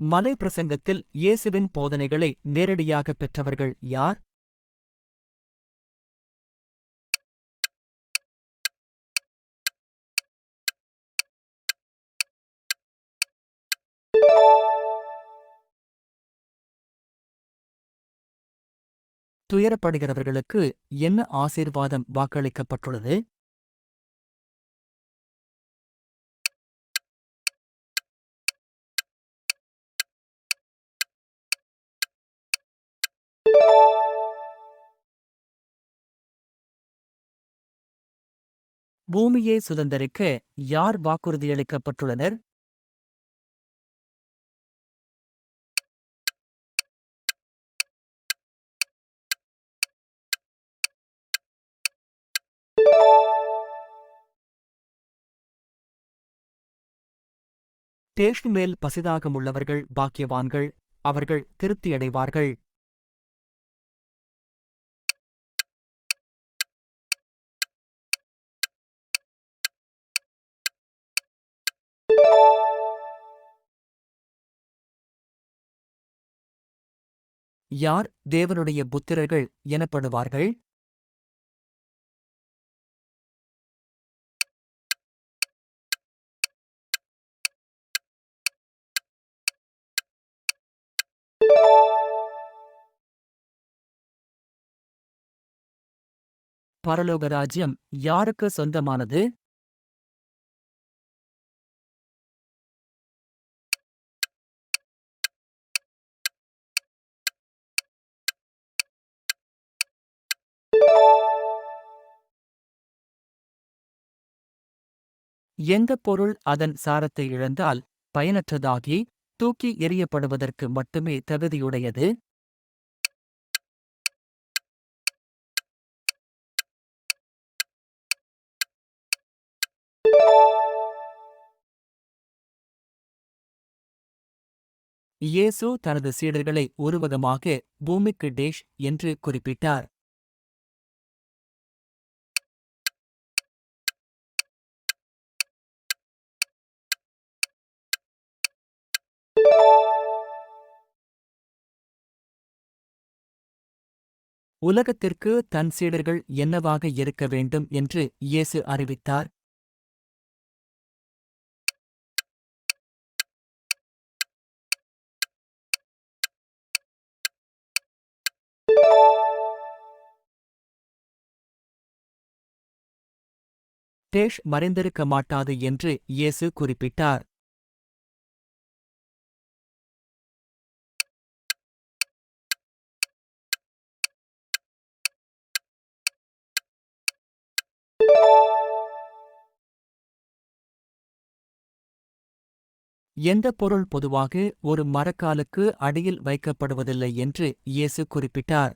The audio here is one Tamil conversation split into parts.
மலை பிரசங்கத்தில் இயேசுவின் போதனைகளை நேரடியாகப் பெற்றவர்கள் யார்? துயரப்படுகிறவர்களுக்கு என்ன ஆசீர்வாதம் வாக்களிக்கப்பட்டுள்ளது? பூமியை சுதந்தரிக்க யார் வாக்குறுதியளிக்கப்பட்டுள்ளனர் டேஷ் மேல் பசிதாகமுள்ளவர்கள் பாக்கியவான்கள் அவர்கள் திருப்தியடைவார்கள். யார் தேவனுடைய புத்திரர்கள் எனப்படுவார்கள்? பரலோக ராஜ்யம் யாருக்கு சொந்தமானது? எந்த பொருள் அதன் சாரத்தை இழந்தால் பயனற்றதாகி தூக்கி எறியப்படுவதற்கு மட்டுமே தகுதியுடையது? இயேசு தனது சீடர்களை உருவகமாக பூமிக்கு டேஷ் என்று குறிப்பிட்டார். உலகத்திற்கு தன் சீடர்கள் என்னவாக இருக்க வேண்டும் என்று இயேசு அறிவித்தார். டேஷ் மறைந்திருக்க மாட்டாது என்று இயேசு குறிப்பிட்டார். எந்த பொருள் பொதுவாக ஒரு மரக்காலுக்கு அடியில் வைக்கப்படுவதில்லை என்று இயேசு குறிப்பிட்டார்.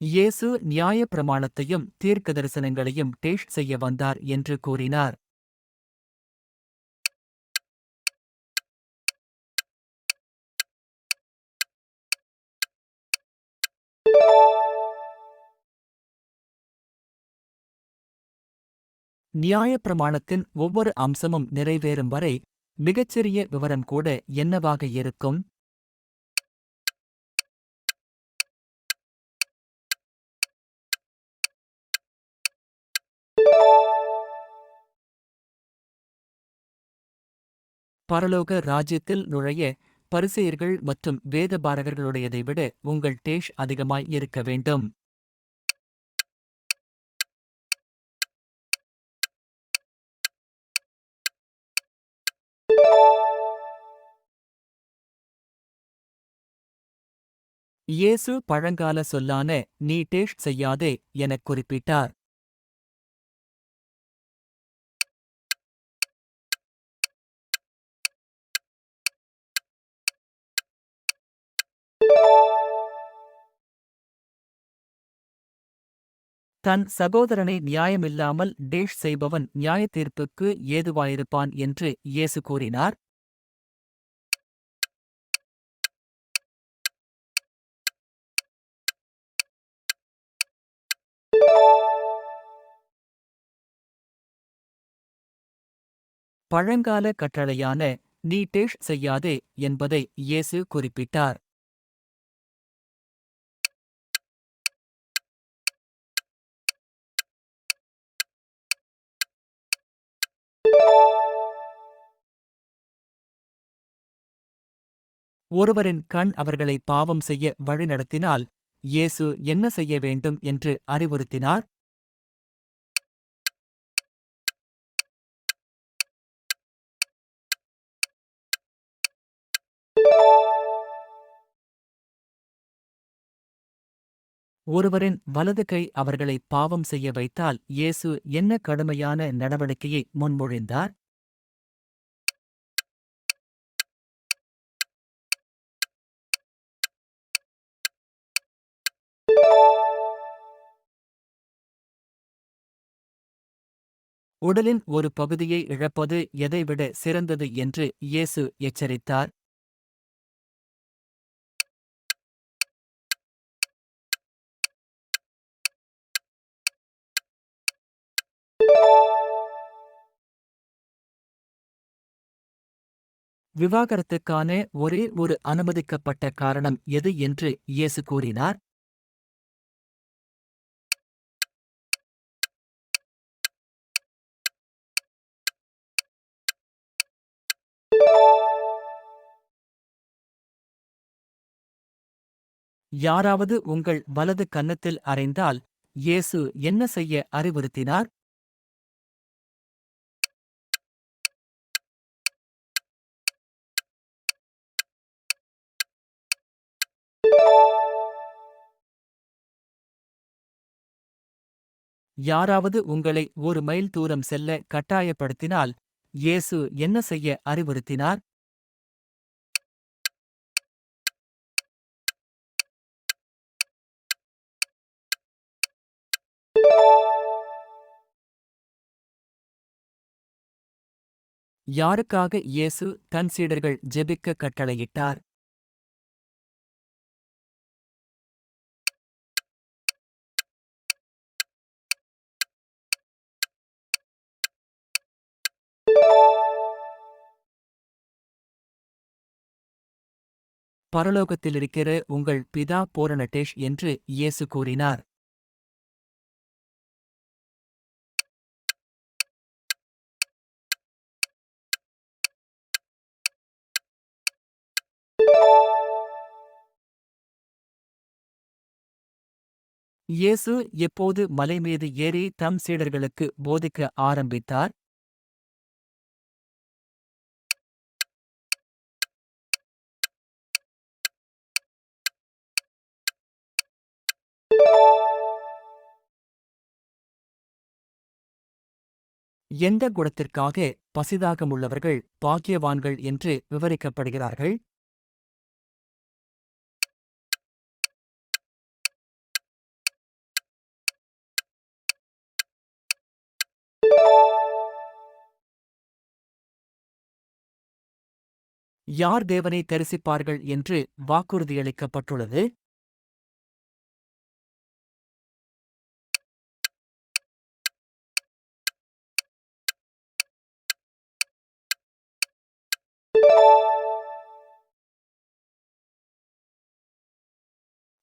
இயேசு நியாய பிரமாணத்தையும் தீர்க்க தரிசனங்களையும் டேஷ் செய்ய வந்தார் என்று கூறினார். நியாயப்பிரமாணத்தின் ஒவ்வொரு அம்சமும் நிறைவேறும் வரை மிகச்சிறிய விவரம் கூட என்னவாக இருக்கும்? பரலோக ராஜ்யத்தில் நுழைய பரிசெயர்கள் மற்றும் வேத பாரகர்களுடையதை விட உங்கள் டேஷ் அதிகமாய் இருக்க வேண்டும். இயேசு பழங்கால சொல்லான நீ டேஷ் செய்யாதே எனக் குறிப்பிட்டார். தன் சகோதரனை நியாயமில்லாமல் டேஷ் செய்பவன் நியாயத்தீர்ப்புக்கு ஏதுவாயிருப்பான் என்று இயேசு கூறினார். பழங்கால கட்டளையான நீ டேஷ் செய்யாதே என்பதை இயேசு குறிப்பிட்டார். ஒருவரின் கண் அவர்களை பாவம் செய்ய வழிநடத்தினால் இயேசு என்ன செய்ய வேண்டும் என்று அறிவுறுத்தினார்? ஒருவரின் வலது கை அவர்களை பாவம் செய்ய வைத்தால் இயேசு என்ன கடுமையான நடவடிக்கையை முன்மொழிந்தார்? உடலின் ஒரு பகுதியை இழப்பது எதைவிட சிறந்தது என்று இயேசு எச்சரித்தார். விவாகரத்துக்கான ஒரே ஒரு அனுமதிக்கப்பட்ட காரணம் எது என்று இயேசு கூறினார். யாராவது உங்கள் வலது கன்னத்தில் அறைந்தால் இயேசு என்ன செய்ய அறிவுறுத்தினார்? யாராவது உங்களை ஒரு மைல் தூரம் செல்ல கட்டாயப்படுத்தினால் இயேசு என்ன செய்ய அறிவுறுத்தினார்? யாருக்காக இயேசு தன் சீடர்கள் ஜெபிக்க கட்டளையிட்டார்? பரலோகத்திலிருக்கிற உங்கள் பிதா பூரணடேஷ் என்று இயேசு கூறினார். இயேசு எப்போது மலை மீது ஏறி தம் சீடர்களுக்கு போதிக்க ஆரம்பித்தார்? எந்த குணத்திற்காக பசிதாகமுள்ளவர்கள் பாக்கியவான்கள் என்று விவரிக்கப்படுகிறார்கள்? யார் தேவனை தரிசிப்பார்கள் என்று வாக்குறுதியளிக்கப்பட்டுள்ளது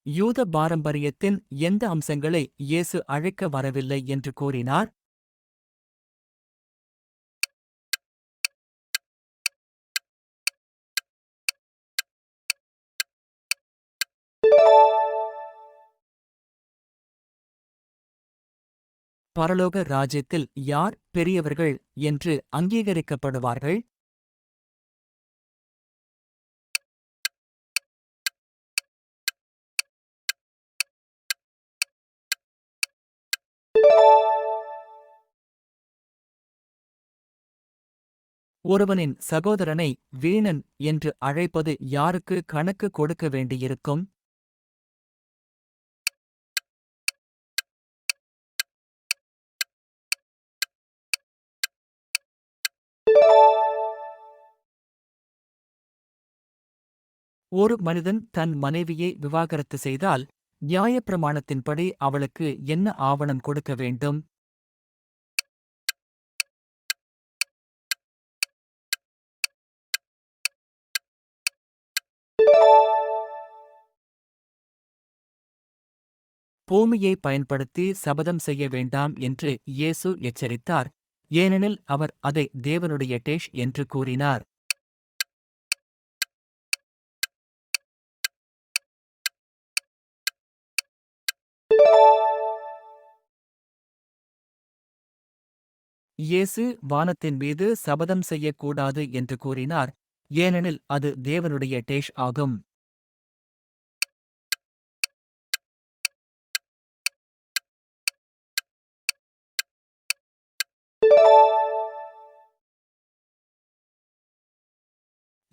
யூத பாரம்பரியத்தின் எந்த அம்சங்களை இயேசு அழைக்க வரவில்லை என்று கூறினார்? பரலோக ராஜ்யத்தில் யார் பெரியவர்கள் என்று அங்கீகரிக்கப்படுவார்கள்? ஒருவனின் சகோதரனை வீணன் என்று அழைப்பது யாருக்கு கணக்கு கொடுக்க வேண்டியிருக்கும்? ஒரு மனிதன் தன் மனைவியை விவாகரத்து செய்தால் நியாயப்பிரமாணத்தின்படி அவளுக்கு என்ன ஆவணம் கொடுக்க வேண்டும்? பூமியை பயன்படுத்தி சபதம் செய்ய வேண்டாம் என்று இயேசு எச்சரித்தார். ஏனெனில் அவர் அதை தேவனுடைய டேஷ் என்று கூறினார். இயேசு வானத்தின் மீது சபதம் செய்யக்கூடாது என்று கூறினார். ஏனெனில் அது தேவனுடைய டேஷ் ஆகும்.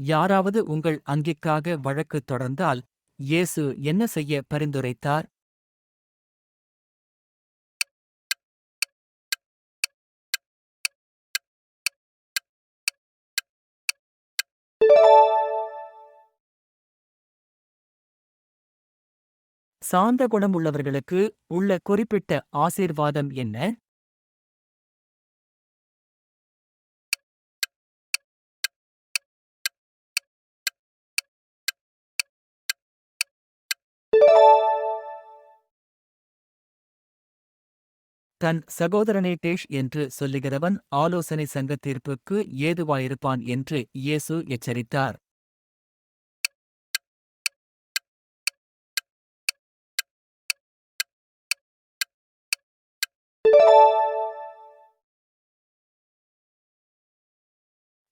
யாராவது உங்கள் அங்கிக்காக வழக்கு தொடர்ந்தால் இயேசு என்ன செய்ய பரிந்துரைத்தார்? சாந்த குணம் உள்ளவர்களுக்கு உள்ள குறிப்பிட்ட ஆசீர்வாதம் என்ன? தன் சகோதரனை டேஷ் என்று சொல்லுகிறவன் ஆலோசனை சங்க தீர்ப்புக்கு ஏதுவாயிருப்பான் என்று இயேசு எச்சரித்தார்.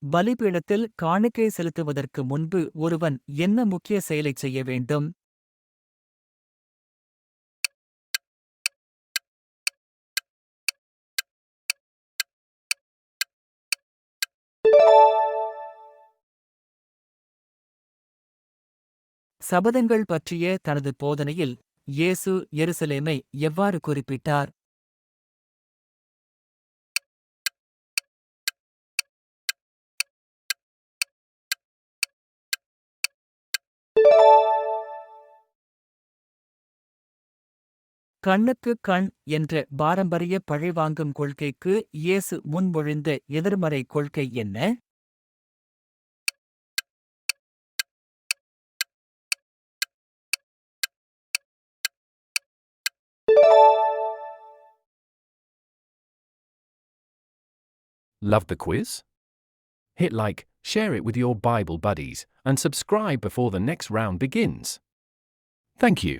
பலிபீடத்தில் காணிக்கை செலுத்துவதற்கு முன்பு ஒருவன் என்ன முக்கிய செயலைச் செய்ய வேண்டும்? சபதங்கள் பற்றிய தனது போதனையில் இயேசு எருசலேமை எவ்வாறு குறிப்பிட்டார்? கண்ணுக்கு கண் என்ற பாரம்பரிய பழிவாங்கும் கொள்கைக்கு இயேசு முன்மொழிந்த எதிர்மறை கொள்கை என்ன Love the quiz? Hit like, share it with your Bible buddies, and subscribe before the next round begins. Thank you.